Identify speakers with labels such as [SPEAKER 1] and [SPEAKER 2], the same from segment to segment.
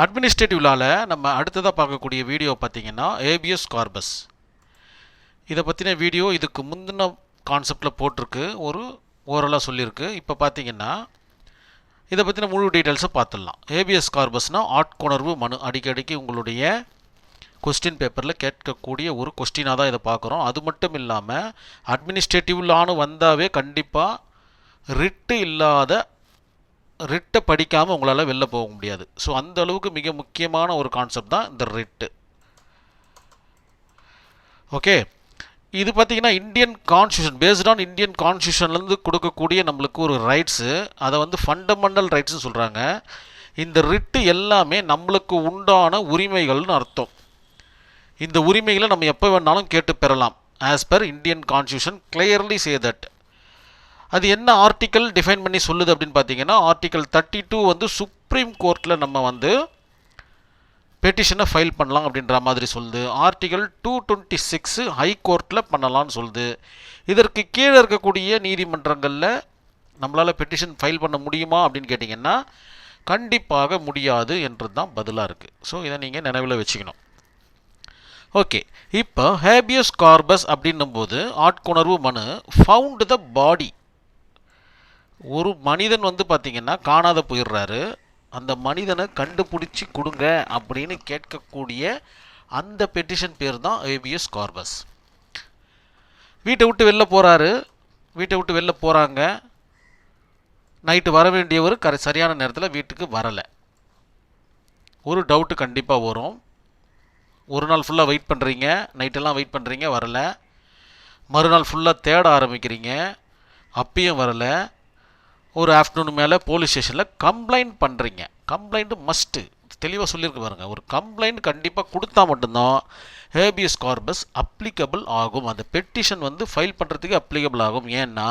[SPEAKER 1] அட்மினிஸ்ட்ரேட்டிவ்லாவில் நம்ம அடுத்ததாக பார்க்கக்கூடிய வீடியோ பார்த்தீங்கன்னா ஏபிஎஸ் கார்பஸ் இதை பற்றின வீடியோ இதுக்கு முந்தின கான்செப்டில் போட்டிருக்கு. ஒரு ஓரலாக சொல்லியிருக்கு. இப்போ பார்த்தீங்கன்னா இதை பற்றின முழு டீட்டெயில்ஸை பார்த்துடலாம். ஏபிஎஸ் கார்பஸ்னால் ஆட்கொணர்வு மனு. அடிக்கடிக்கு உங்களுடைய கொஸ்டின் பேப்பரில் கேட்கக்கூடிய ஒரு கொஸ்டினாக தான் இதை பார்க்குறோம். அது மட்டும் இல்லாமல் அட்மினிஸ்ட்ரேட்டிவ் லான்னு வந்தாவே கண்டிப்பாக ரிட்டு இல்லாத ரிட்டை படிக்காமல் உங்களால் வெளில போக முடியாது. ஸோ அந்த அளவுக்கு மிக முக்கியமான ஒரு கான்செப்ட் தான் இந்த ரிட்டு. ஓகே இது பார்த்தீங்கன்னா Indian constitution based on Indian கான்ஸ்டியூஷன்லேருந்து கொடுக்கக்கூடிய நம்மளுக்கு ஒரு ரைட்ஸு அதை வந்து ஃபண்டமெண்டல் ரைட்ஸ்னு சொல்கிறாங்க இந்த ரிட்டு எல்லாமே நம்மளுக்கு உண்டான உரிமைகள்னு அர்த்தம். இந்த உரிமைகளை நம்ம எப்போ வேணாலும் கேட்டு பெறலாம். As per Indian constitution clearly say that அது என்ன ஆர்டிக்கல் டிஃபைன் பண்ணி சொல்லுது அப்படின்னு பார்த்தீங்கன்னா ஆர்டிக்கல் தேர்ட்டி டூ வந்து சுப்ரீம் கோர்ட்டில் நம்ம வந்து பெட்டிஷனை ஃபைல் பண்ணலாம் அப்படின்ற மாதிரி சொல்லுது. Article two twenty six high கோர்ட்டில் பண்ணலாம்னு சொல்லுது. இதற்கு கீழே இருக்கக்கூடிய நீதிமன்றங்களில் நம்மளால் பெட்டிஷன் ஃபைல் பண்ண முடியுமா அப்படின்னு கேட்டிங்கன்னா கண்டிப்பாக முடியாது என்றது தான் பதிலாக இருக்குது ஸோ இதை நீங்கள் நினைவில் வச்சுக்கணும். ஓகே இப்போ ஹேபியஸ் கார்பஸ் அப்படின்னும்போது ஆட்கொணர்வு மனு ஃபவுண்ட் த பாடி ஒரு மனிதன் வந்து பார்த்திங்கன்னா காணாத போயிடுறாரு. அந்த மனிதனை கண்டுபிடிச்சி கொடுங்க அப்படின்னு கேட்கக்கூடிய அந்த பெட்டிஷன் பேர் தான் ஏபிஎஸ் கார்பஸ் வீட்டை விட்டு வெளில போகிறாரு வீட்டை விட்டு வெளில போகிறாங்க நைட்டு வர வேண்டியவர் கர சரியான நேரத்தில் வீட்டுக்கு வரலை. ஒரு டவுட்டு கண்டிப்பாக வரும். ஒரு நாள் ஃபுல்லாக வெயிட் பண்ணுறீங்க நைட்டெல்லாம் வெயிட் பண்ணுறீங்க வரலை. மறுநாள் ஃபுல்லாக தேட ஆரம்பிக்கிறீங்க. அப்பயும் வரலை. ஒரு ஆஃப்டர்நூன் மேலே போலீஸ் ஸ்டேஷனில் கம்ப்ளைண்ட் பண்ணுறீங்க கம்ப்ளைண்ட்டு மஸ்ட்டு தெளிவாக சொல்லியிருக்கு பாருங்கள் ஒரு கம்ப்ளைண்ட் கண்டிப்பாக கொடுத்தா மட்டும்தான் ஹேபியஸ் கார்பஸ் அப்ளிகபிள் ஆகும். அந்த பெட்டிஷன் வந்து ஃபைல் பண்ணுறதுக்கு அப்ளிகபிள் ஆகும். ஏன்னா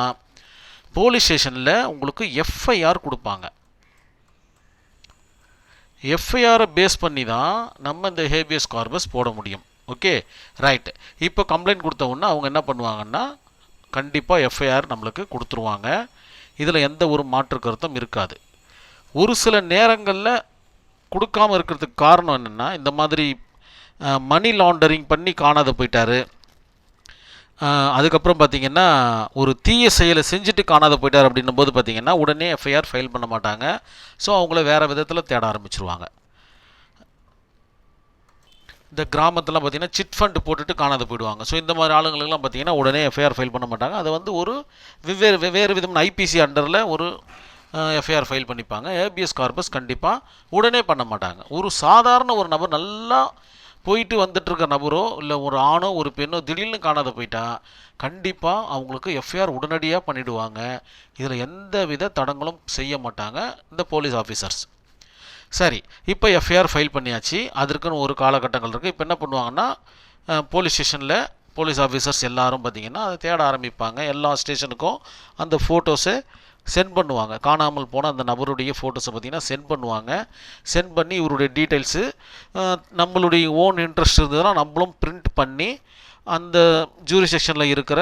[SPEAKER 1] போலீஸ் ஸ்டேஷனில் உங்களுக்கு எஃப்ஐஆர் கொடுப்பாங்க. எஃப்ஐஆரை பேஸ் பண்ணி தான் நம்ம இந்த ஹேபியஸ் கார்பஸ் போட முடியும். ஓகே ரைட் இப்போ கம்ப்ளைண்ட் கொடுத்த உடனே அவங்க என்ன பண்ணுவாங்கன்னா கண்டிப்பாக எஃப்ஐஆர் நம்மளுக்கு கொடுத்துருவாங்க. இதில் எந்த ஒரு மாற்று கருத்தும் இருக்காது. ஒரு சில நேரங்களில் கொடுக்காமல் இருக்கிறதுக்கு காரணம் என்னென்னா இந்த மாதிரி மணி லாண்டரிங் பண்ணி காணாத போயிட்டார். அதுக்கப்புறம் பார்த்திங்கன்னா ஒரு தீய செயலை செஞ்சுட்டு காணாத போயிட்டார் அப்படின்னும் போது பார்த்திங்கன்னா உடனே எஃப்ஐஆர் ஃபைல் பண்ண மாட்டாங்க. ஸோ அவங்கள வேறு விதத்தில் தேட ஆரம்பிச்சிருவாங்க. இந்த கிராமத்தெல்லாம் பார்த்திங்கன்னா சிட் ஃபண்ட் போட்டுட்டு காணாது போயிடுவாங்க. ஸோ இந்த மாதிரி ஆளுங்களுக்கெல்லாம் பார்த்திங்கன்னா உடனே எஃப்ஐஆர் ஃபைல் பண்ண மாட்டாங்க. அதை வந்து ஒரு வெவ்வேறு வெவ்வேறு விதமான ஐபிசி அண்டரில் ஒரு எஃப்ஐஆர் ஃபைல் பண்ணிப்பாங்க. ஏபிஎஸ் கார்பஸ் கண்டிப்பாக உடனே பண்ண மாட்டாங்க. ஒரு சாதாரண ஒரு நபர் நல்லா போயிட்டு வந்துட்டுருக்க நபரோ இல்லை ஒரு ஆணோ ஒரு பெண்ணோ திடீர்னு காணாத போயிட்டா கண்டிப்பாக அவங்களுக்கு எஃப்ஐஆர் உடனடியாக பண்ணிவிடுவாங்க இதில் எந்த வித தடங்களும் செய்ய மாட்டாங்க இந்த போலீஸ் ஆஃபீஸர்ஸ் சரி இப்போ எஃப்ஐஆர் ஃபைல் பண்ணியாச்சு. அதற்குன்னு ஒரு காலகட்டங்கள் இருக்குது இப்போ என்ன பண்ணுவாங்கன்னா போலீஸ் ஸ்டேஷனில் போலீஸ் ஆஃபீஸர்ஸ் எல்லாரும் பார்த்திங்கன்னா அதை தேட ஆரம்பிப்பாங்க. எல்லா ஸ்டேஷனுக்கும் அந்த ஃபோட்டோஸை சென்ட் பண்ணுவாங்க. காணாமல் போன அந்த நபருடைய ஃபோட்டோஸை பார்த்திங்கன்னா சென்ட் பண்ணுவாங்க. சென்ட் பண்ணி இவருடைய டீட்டெயில்ஸு நம்மளுடைய ஓன் இன்ட்ரெஸ்ட் இருந்ததுன்னா நம்மளும் பிரிண்ட் பண்ணி அந்த ஜூரி செக்ஷனில் இருக்கிற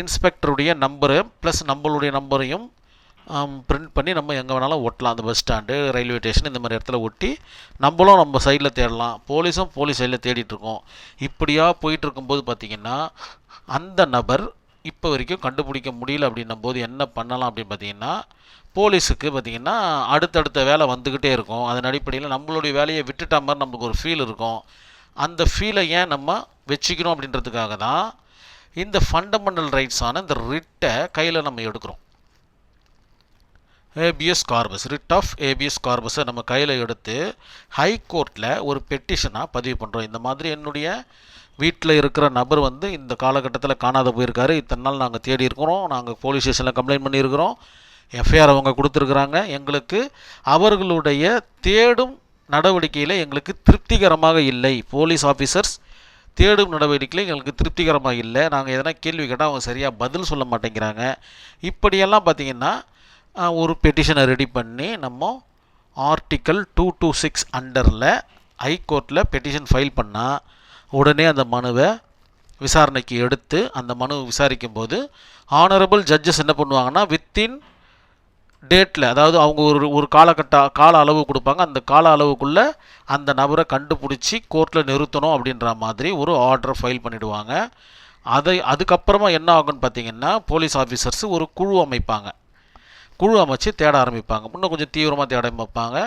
[SPEAKER 1] இன்ஸ்பெக்டருடைய நம்பரு ப்ளஸ் நம்மளுடைய நம்பரையும் பிரிண்ட் பண்ணி நம்ம எங்கே வேணாலும் ஒட்டலாம். அந்த பஸ் ஸ்டாண்டு ரயில்வே ஸ்டேஷன் இந்த மாதிரி இடத்துல ஒட்டி நம்மளும் நம்ம சைடில் தேடலாம். போலீஸும் போலீஸ் சைடில் தேடிட்டுருக்கோம் இப்படியாக போயிட்டு இருக்கும்போது பார்த்திங்கன்னா அந்த நபர் இப்போ வரைக்கும் கண்டுபிடிக்க முடியல அப்படின்னும் போது என்ன பண்ணலாம் அப்படின்னு பார்த்தீங்கன்னா போலீஸுக்கு பார்த்திங்கன்னா அடுத்தடுத்த வேலை வந்துக்கிட்டே இருக்கும். அதன் அடிப்படையில் நம்மளுடைய வேலையை விட்டுட்ட மாதிரி நம்மளுக்கு ஒரு ஃபீல் இருக்கும். அந்த ஃபீலை ஏன் நம்ம வச்சுக்கணும் அப்படின்றதுக்காக தான் இந்த ஃபண்டமெண்டல் ரைட்ஸான இந்த ரிட்டை கையில் நம்ம எடுக்கிறோம். Habeas corpus writ of habeas கார்பஸை நம்ம கையில் எடுத்து ஹை கோர்ட்டில் ஒரு பெட்டிஷனாக பதிவு பண்ணுறோம் இந்த மாதிரி என்னுடைய வீட்டில் இருக்கிற நபர் வந்து இந்த காலகட்டத்தில் காணாத போயிருக்காரு. இத்தனை நாள் நாங்கள் தேடி இருக்கிறோம். நாங்கள் போலீஸ் ஸ்டேஷனில் கம்ப்ளைண்ட் பண்ணியிருக்கிறோம். எஃப்ஐஆர் அவங்க கொடுத்துருக்குறாங்க. எங்களுக்கு அவர்களுடைய தேடும் நடவடிக்கையில் எங்களுக்கு திருப்திகரமாக இல்லை. போலீஸ் ஆஃபீஸர்ஸ் தேடும் நடவடிக்கையில் எங்களுக்கு திருப்திகரமாக இல்லை. நாங்கள் எதனா கேள்வி கேட்டால் அவங்க சரியாக பதில் சொல்ல மாட்டேங்கிறாங்க. இப்படியெல்லாம் பார்த்திங்கன்னா ஒரு பெட்டிஷனை ரெடி பண்ணி நம்ம ஆர்டிக்கல் டூ டூ சிக்ஸ் அண்டரில் ஹைகோர்ட்டில் பெட்டிஷன் ஃபைல் பண்ணால் உடனே அந்த மனுவை விசாரணைக்கு எடுத்து அந்த மனு விசாரிக்கும் போது ஆனரபிள் ஜட்ஜஸ் என்ன பண்ணுவாங்கன்னா வித்தின் டேட்டில் அதாவது அவங்க ஒரு ஒரு காலகட்ட கால அளவு கொடுப்பாங்க. அந்த கால அளவுக்குள்ளே அந்த நபரை கண்டுபிடிச்சி கோர்ட்டில் நிறுத்தணும் அப்படின்ற மாதிரி ஒரு ஆர்டர் ஃபைல் பண்ணிவிடுவாங்க அதை அதுக்கப்புறமா என்ன ஆகும்னு பார்த்தீங்கன்னா போலீஸ் ஆஃபீஸர்ஸ் ஒரு குழு அமைப்பாங்க. குழு அமைச்சு தேட ஆரம்பிப்பாங்க. இன்னும் கொஞ்சம் தீவிரமாக தேட ஆரம்பிப்பாங்க.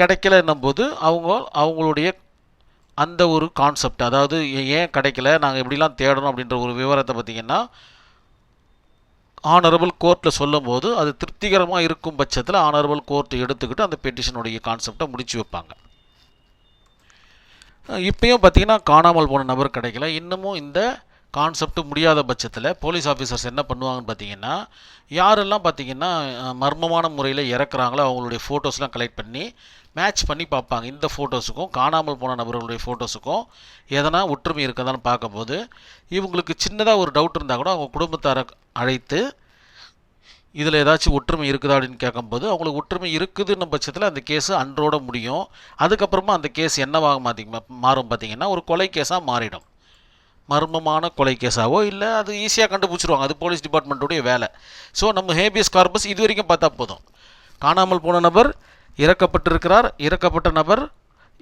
[SPEAKER 1] கிடைக்கலன்னும் போது அவங்க அவங்களுடைய அந்த ஒரு கான்செப்ட் அதாவது ஏ- ஏன் கிடைக்கல நாங்கள் எப்படிலாம் தேடணும் அப்படின்ற ஒரு விவரத்தை பார்த்திங்கன்னா ஆனரபிள் கோர்ட்டில் சொல்லும்போது அது திருப்திகரமாக இருக்கும் பட்சத்தில் ஆனரபிள் கோர்ட் எடுத்துக்கிட்டு அந்த பெட்டிஷனுடைய கான்செப்டை முடிச்சு வைப்பாங்க. இப்பயும் பார்த்தீங்கன்னா காணாமல் போன நபர் கிடைக்கல. இன்னமும் இந்த கான்செப்ட் முடியாத பட்சத்தில் போலீஸ் ஆஃபீஸர்ஸ் என்ன பண்ணுவாங்கன்னு பார்த்தீங்கன்னா யாரெல்லாம் பார்த்தீங்கன்னா மர்மமான முறையில் இறக்குறாங்களோ அவங்களுடைய ஃபோட்டோஸ்லாம் கலெக்ட் பண்ணி மேட்ச் பண்ணி பார்ப்பாங்க. இந்த ஃபோட்டோஸுக்கும் காணாமல் போன நபர்களுடைய ஃபோட்டோஸுக்கும் எதனா ஒற்றுமை இருக்கதான்னு பார்க்கும்போது இவங்களுக்கு சின்னதாக ஒரு டவுட் இருந்தால் கூட அவங்க குடும்பத்தாரை அழைத்து இதில் ஏதாச்சும் ஒற்றுமை இருக்குதா அப்படின்னு கேட்கும்போது அவங்களுக்கு ஒற்றுமை இருக்குதுன்னு பட்சத்தில் அந்த கேஸு அன்றோட முடியும். அதுக்கப்புறமா அந்த கேஸ் என்னவாக மாற்றி மாறும் பார்த்திங்கன்னா ஒரு கொலை கேஸாக மாறிடும். மர்மமான கொலை கேஸாவோ இல்லை அது ஈஸியாக கண்டுபிடிச்சிருவாங்க. அது போலீஸ் டிபார்ட்மெண்ட்டுடைய வேலை. ஸோ நம்ம ஹேபியஸ் கார்பஸ் இது வரைக்கும் பார்த்தா போதும். காணாமல் போன நபர் இறக்கப்பட்டிருக்கிறார் இறக்கப்பட்ட நபர்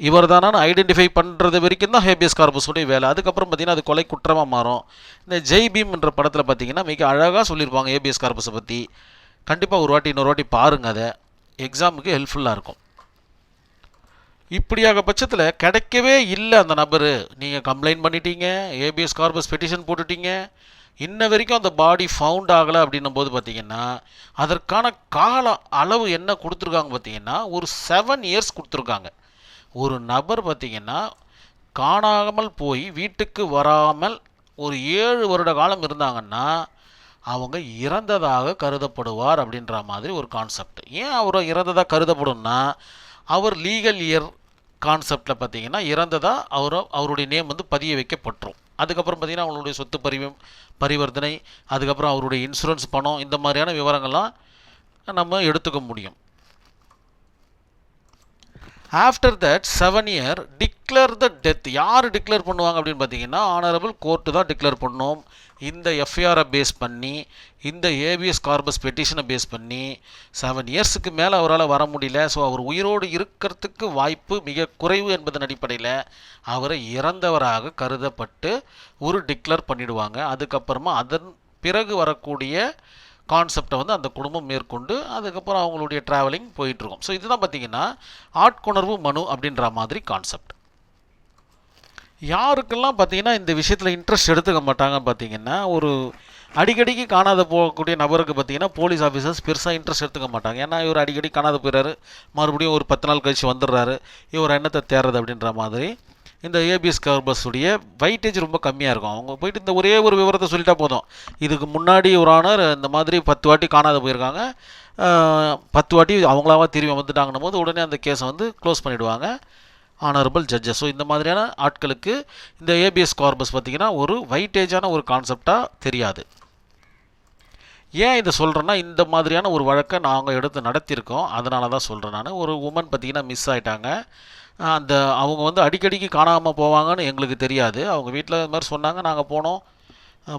[SPEAKER 1] இவர் தானான்னு ஐடென்டிஃபை பண்ணுறது வரைக்கும் தான் ஹேபியஸ் கார்பஸுடைய வேலை. அதுக்கப்புறம் பார்த்தீங்கன்னா அது கொலை குற்றமாக மாறும். இந்த ஜெய் பீம் என்ற படத்தில் பார்த்தீங்கன்னா மிக அழகாக சொல்லியிருப்பாங்க ஹேபியஸ் கார்பஸை பற்றி கண்டிப்பாக ஒரு வாட்டி இன்னொரு வாட்டி பாருங்கள் அதை. எக்ஸாமுக்கு ஹெல்ப்ஃபுல்லாக இருக்கும். இப்படியாக பட்சத்தில் கிடைக்கவே இல்லை அந்த நபர். நீங்கள் கம்ப்ளைண்ட் பண்ணிட்டீங்க ஏபிஎஸ் கார்பஸ் பெட்டிஷன் போட்டுட்டீங்க. இன்ன வரைக்கும் அந்த பாடி ஃபவுண்ட் ஆகலை அப்படின்னும் போது பார்த்தீங்கன்னா அதற்கான கால அளவு என்ன கொடுத்துருக்காங்க பார்த்தீங்கன்னா ஒரு செவன் இயர்ஸ் கொடுத்துருக்காங்க. ஒரு நபர் பார்த்தீங்கன்னா காணாமல் போய் வீட்டுக்கு வராமல் ஒரு ஏழு வருட காலம் இருந்தாங்கன்னா அவங்க இறந்ததாக கருதப்படுவார் அப்படின்ற மாதிரி ஒரு கான்செப்ட் ஏன் அவர் இறந்ததாக கருதப்படும்னா அவர் லீகல் இயர் கான்செப்டில் பார்த்தீங்கன்னா இறந்ததாக அவர் அவருடைய நேம் வந்து பதிய வைக்கப்பட்டுரும். அதுக்கப்புறம் பார்த்தீங்கன்னா அவங்களுடைய சொத்து பரிவம் பரிவர்த்தனை அதுக்கப்புறம் அவருடைய இன்சூரன்ஸ் பணம் இந்த மாதிரியான விவரங்கள்லாம் நம்ம எடுத்துக்க முடியும். After that seven year declare the death யார் டிக்ளேர் பண்ணுவாங்க அப்படின்னு பார்த்தீங்கன்னா ஆனரபிள் கோர்ட்டு தான் டிக்ளேர் பண்ணோம். இந்த எஃப்ஐஆரை பேஸ் பண்ணி இந்த ஏபிஎஸ் கார்பஸ் பெட்டிஷனை பேஸ் பண்ணி செவன் இயர்ஸுக்கு மேலே அவரால் வர முடியல. ஸோ அவர் உயிரோடு இருக்கிறதுக்கு வாய்ப்பு மிக குறைவு என்பதன் அடிப்படையில் அவரை இறந்தவராக கருதப்பட்டு ஒரு டிக்ளேர் பண்ணிடுவாங்க. அதுக்கப்புறமா அதன் பிறகு வரக்கூடிய கான்செப்டை வந்து அந்த குடும்பம் மேற்கொண்டு அதுக்கப்புறம் அவங்களுடைய ட்ராவலிங் போயிட்டுருக்கும். ஸோ இதுதான் பார்த்தீங்கன்னா ஆட்கொணர்வு மனு அப்படின்ற மாதிரி கான்செப்ட் யாருக்கெல்லாம் பார்த்தீங்கன்னா இந்த விஷயத்தில் இன்ட்ரெஸ்ட் எடுத்துக்க மாட்டாங்க பார்த்தீங்கன்னா ஒரு அடிக்கடிக்கு காணாத போகக்கூடிய நபருக்கு பார்த்தீங்கன்னா போலீஸ் ஆஃபீஸர்ஸ் பெருசாக இன்ட்ரெஸ்ட் எடுத்துக்க மாட்டாங்க. ஏன்னா இவர் அடிக்கடி காணாத போயிடுறாரு மறுபடியும் ஒரு பத்து நாள் கழிச்சு வந்துடுறாரு. இவர் என்னத்தை தேர்றது அப்படின்ற மாதிரி இந்த ஏபிஎஸ் கார்பஸுடைய வைட்டேஜ் ரொம்ப கம்மியாக இருக்கும். அவங்க போயிட்டு இந்த ஒரே ஒரு விவரத்தை சொல்லிட்டா போதும். இதுக்கு முன்னாடி ஒரு ஆனர் இந்த மாதிரி பத்து வாட்டி காணாத போயிருக்காங்க. பத்து வாட்டி அவங்களாவா திரும்பி வந்துட்டாங்கன்னும் போது உடனே அந்த கேஸை வந்து க்ளோஸ் பண்ணிவிடுவாங்க ஆனரபிள் ஜட்ஜஸ் ஸோ இந்த மாதிரியான ஆட்களுக்கு இந்த ஏபிஎஸ் கார்பஸ் பார்த்திங்கன்னா ஒரு வைட்டேஜான ஒரு கான்செப்டாக தெரியாது. ஏன் இதை சொல்கிறேன்னா இந்த மாதிரியான ஒரு வழக்கை நாங்கள் எடுத்து நடத்தியிருக்கோம். அதனால தான் சொல்கிறேன் நான். ஒரு உமன் பார்த்திங்கன்னா மிஸ் ஆயிட்டாங்க. அந்த அவங்க வந்து அடிக்கடிக்கு காணாமல் போவாங்கன்னு எங்களுக்கு தெரியாது. அவங்க வீட்டில் இது மாதிரி சொன்னாங்க. நாங்கள் போனோம்.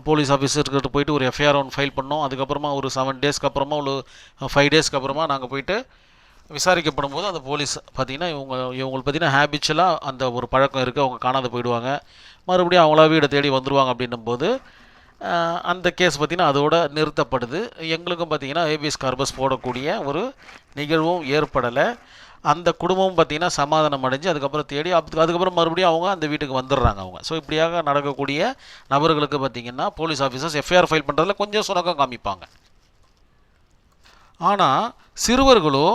[SPEAKER 1] போலீஸ் ஆஃபீஸர்கிட்ட போயிட்டு ஒரு எஃப்ஐஆர் ஒன்று ஃபைல் பண்ணோம். அதுக்கப்புறமா ஒரு செவன் டேஸ்க்கு அப்புறமா ஒரு ஃபைவ் டேஸ்க்கு அப்புறமா நாங்கள் போயிட்டு விசாரிக்கப்படும் போது அந்த போலீஸ் பார்த்திங்கன்னா இவங்க இவங்களுக்கு பார்த்திங்கன்னா ஹேபிச்சுவலாக அந்த ஒரு பழக்கம் இருக்குது அவங்க காணாத போயிடுவாங்க. மறுபடியும் அவங்களா வீடை தேடி வந்துடுவாங்க அப்படின்னும் போது அந்த கேஸ் பார்த்திங்கன்னா அதோட நிறுத்தப்படுது. எங்களுக்கும் பார்த்திங்கன்னா ஏபிஎஸ் கார்பஸ் போடக்கூடிய ஒரு நிகழ்வும் ஏற்படலை. அந்த குடும்பமும் பார்த்திங்கன்னா சமாதானம் அடைஞ்சு அதுக்கப்புறம் தேடி அதுக்கு அதுக்கப்புறம் மறுபடியும் அவங்க அந்த வீட்டுக்கு வந்துடுறாங்க அவங்க. ஸோ இப்படியாக நடக்கக்கூடிய நபர்களுக்கு பார்த்திங்கன்னா போலீஸ் ஆஃபீஸர்ஸ் எஃப்ஐஆர் ஃபைல் பண்ணுறதுல கொஞ்சம் சுணக்கம் காமிப்பாங்க. ஆனால் சிறுவர்களோ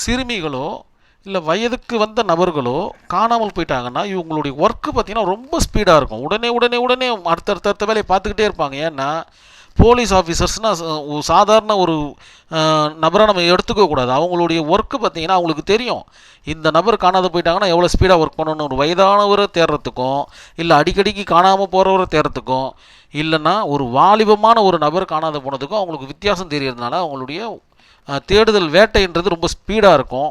[SPEAKER 1] சிறுமிகளோ இல்லை வயதுக்கு வந்த நபர்களோ காணாமல் போயிட்டாங்கன்னா இவங்களுடைய ஒர்க்கு பார்த்திங்கன்னா ரொம்ப ஸ்பீடாக இருக்கும். உடனே உடனே உடனே அடுத்தடுத்த அடுத்த வேலையை பார்த்துக்கிட்டே இருப்பாங்க. ஏன்னா போலீஸ் ஆஃபீஸர்ஸ்னால் சாதாரண ஒரு நபரை நம்ம எடுத்துக்கக்கூடாது அவங்களுடைய ஒர்க்கு பார்த்திங்கன்னா அவங்களுக்கு தெரியும். இந்த நபர் காணாத போயிட்டாங்கன்னா எவ்வளோ ஸ்பீடாக ஒர்க் பண்ணணும் ஒரு வயதானவரை தேடுறதுக்கும் இல்லை அடிக்கடிக்கு காணாமல் போகிறவரை தேடுறதுக்கும் இல்லைன்னா ஒரு வாலிபமான ஒரு நபர் காணாத போனதுக்கும் அவங்களுக்கு வித்தியாசம் தெரியறதுனால அவங்களுடைய தேடுதல் வேட்டைன்றது ரொம்ப ஸ்பீடாக இருக்கும்.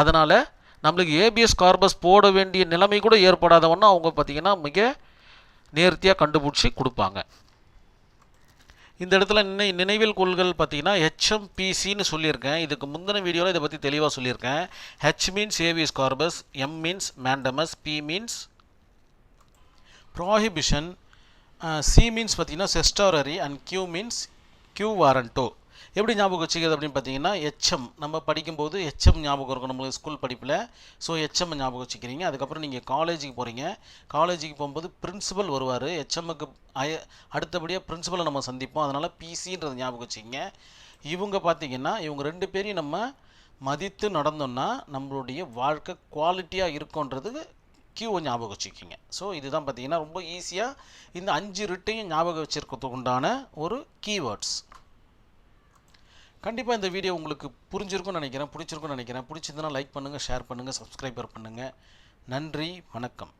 [SPEAKER 1] அதனால் நம்மளுக்கு ஏபிஎஸ் கார்பஸ் போட வேண்டிய நிலைமை கூட ஏற்படாதவன்னா அவங்க பார்த்திங்கன்னா மிக நேர்த்தியாக கண்டுபிடிச்சி கொடுப்பாங்க. இந்த இடத்துல நினை நினைவில் கொள்கள் பார்த்தீங்கன்னா ஹெச்எம்பிசின்னு சொல்லியிருக்கேன். இதுக்கு முந்தின வீடியோவில் இதை பற்றி தெளிவாக சொல்லியிருக்கேன். H means habeas corpus M means mandamus P means prohibition C means பார்த்தீங்கன்னா certiorari and Q means quo warranto எப்படி ஞாபகம் வச்சுக்கிறது அப்படின்னு பார்த்தீங்கன்னா எச்எம் நம்ம படிக்கும்போது எச்எம் ஞாபகம் இருக்கும் நம்மளுக்கு ஸ்கூல் படிப்பில். ஸோ எச்எம் ஞாபகம் வச்சுக்கிறீங்க. அதுக்கப்புறம் நீங்கள் காலேஜுக்கு போகிறீங்க காலேஜுக்கு போகும்போது பிரின்சிபல் வருவார். ஹெச்எம்முக்கு அய அடுத்தபடியாக பிரின்சிபலை நம்ம சந்திப்போம். அதனால் பிசின்றது ஞாபகம் வச்சுக்கிங்க. இவங்க பார்த்தீங்கன்னா இவங்க ரெண்டு பேரையும் நம்ம மதித்து நடந்தோம்னா நம்மளுடைய வாழ்க்கை குவாலிட்டியாக இருக்குன்றது கியூவை ஞாபகம் வச்சுக்கிங்க. ஸோ இதுதான் பார்த்தீங்கன்னா ரொம்ப ஈஸியாக இந்த அஞ்சு ரிட்டையும் ஞாபகம் வச்சுருக்கிறதுக்கு உண்டான ஒரு கீவேர்ட்ஸ் கண்டிப்பாக இந்த வீடியோ உங்களுக்கு புரிஞ்சிருக்கும்னு நினைக்கிறேன் பிடிச்சிருக்கும்னு நினைக்கிறேன். பிடிச்சிருந்தனா லைக் பண்ணுங்கள் ஷேர் பண்ணுங்கள் சப்ஸ்கிரைபர் பண்ணுங்கள் நன்றி வணக்கம்.